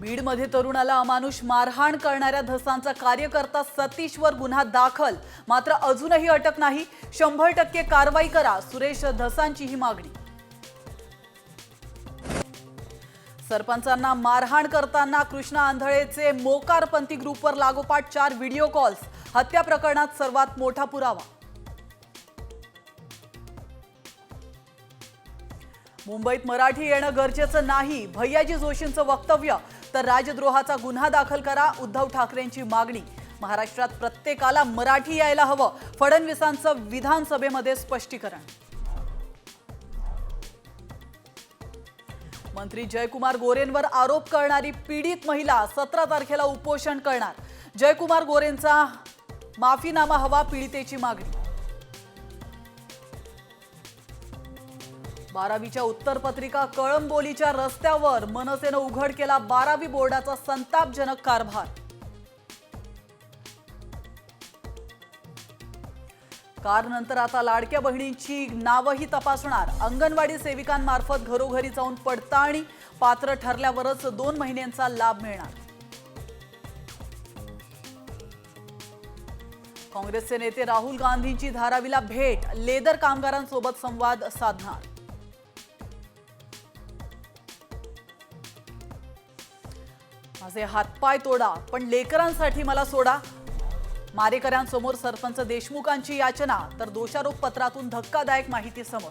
बीडमध्ये तरुणाला अमानुष मारहाण करणाऱ्या धसांचा कार्यकर्ता सतीशवर गुन्हा दाखल. मात्र अजूनही अटक नाही. शंभर टक्के कारवाई करा. सुरेश धसांची ही मागणी. सरपंचांना मारहाण करताना कृष्णा आंधळेचे मोकारपंथी ग्रुपवर लागोपाठ चार व्हिडिओ कॉल्स. हत्या प्रकरणात सर्वात मोठा पुरावा. मुंबईत मराठी येणं गरजेचं नाही भैयाजी जोशींचं वक्तव्य तर राजद्रोहाचा गुन्हा दाखल करा उद्धव ठाकरेंची मागणी. महाराष्ट्रात प्रत्येकाला मराठी यायला हवं. फडणवीसांचं विधानसभेमध्ये स्पष्टीकरण. मंत्री जयकुमार गोरेंवर आरोप करणारी पीडित महिला सतरा तारखेला उपोषण करणार. जयकुमार गोरेंचा माफीनामा हवा पीडितेची मागणी. बारावीच्या उत्तरपत्रिका कळंबोलीच्या रस्त्यावर मनसेनं उघड केला बारावी बोर्डाचा संतापजनक कारभार. कार नंतर आता लाडक्या बहिणींची नावही तपासणार. अंगणवाडी सेविकांमार्फत घरोघरी जाऊन पडताळणी पात्र ठरल्यावरच दोन महिन्यांचा लाभ मिळणार. काँग्रेसचे नेते राहुल गांधींची धारावीला भेट लेदर कामगारांसोबत संवाद साधणार. माझे हातपाय तोडा पण लेकरांसाठी मला सोडा. मारेकऱ्यांसमोर सरपंच देशमुखांची याचना तर दोषारोप पत्रातून धक्कादायक माहिती समोर.